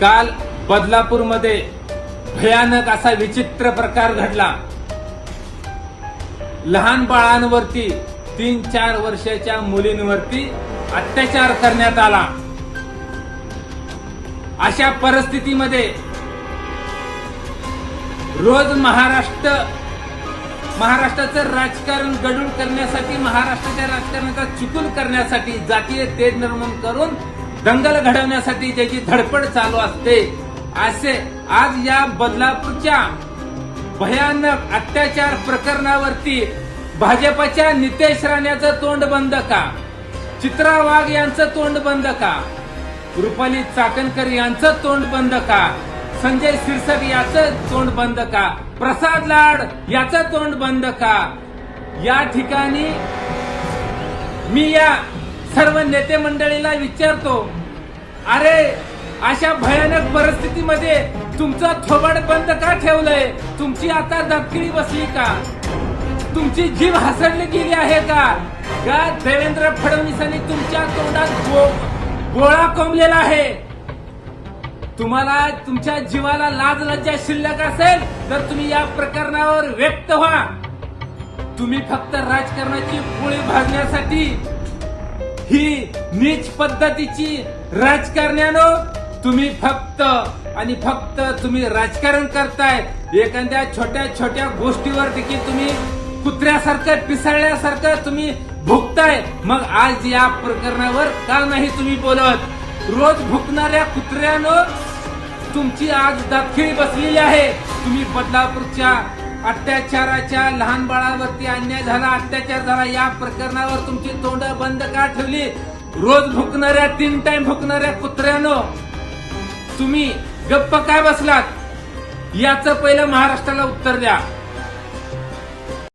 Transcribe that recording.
काल बदलापूरमध्ये भयानक असा विचित्र प्रकार घडला. लहान बाळांवरती तीन चार वर्षाच्या मुलींवरती अत्याचार करण्यात आला. अशा परिस्थितीमध्ये रोज महाराष्ट्र महाराष्ट्राचं राजकारण गडूळ करण्यासाठी महाराष्ट्राच्या राजकारणाचा चुकून करण्यासाठी जातीय तेज निर्माण करून दंगल घडवण्यासाठी त्याची धडपड चालू असते. असे आज या बदलापूरच्या भयानक अत्याचार प्रकरणावरती भाजपच्या नितेश राण्याचं तोंड बंद का? चित्रा वाघ यांचं तोंड बंद का? रुपाली चाकणकर यांचं तोंड बंद का? संजय सिरसट याचं तोंड बंद का? प्रसाद लाड याचं तोंड बंद का? या ठिकाणी मी या सर्व नेते मंडळीला विचारतो अरे अशा भयानक परिस्थितीमध्ये तुमचं थोबाड बंद का ठेवलंय? तुमची आता दबकिरी बसली का? तुमची जीव हसडली गेली आहे का? का देवेंद्र फडणवीसांनी तुमच्या तोंडात गो- गोळा कोंबलेला आहे. तुम्हाला तुमच्या जीवाला लाज लज्जा शिल्लक असेल तर तुम्ही या प्रकरणावर व्यक्त व्हा. तुम्ही फक्त राजकारणाची पोळी भाजण्यासाठी ही नीच पद्धतीची राजकारण्यानं तुम्ही फक्त आणि फक्त तुम्ही राजकारण करताय. एखाद्या छोट्या छोट्या गोष्टीवर देखील तुम्ही कुत्र्यासारखं पिसळल्यासारखं तुम्ही भुकताय. मग आज या प्रकरणावर का नाही तुम्ही बोलत? रोज भुकणाऱ्या कुत्र्यानं तुमची आज दाखिळी बसलेली आहे. तुम्ही बदलापूरच्या अत्याचाराच्या लहान बाळावरती अन्याय झाला अत्याचार झाला या प्रकरणावर तुमची तोंड बंद का ठेवली? रोज भुकणाऱ्या तीन टाइम भुकणाऱ्या कुत्र्यानो तुम्ही गप्प काय बसलात? याचं पहिलं महाराष्ट्राला उत्तर द्या.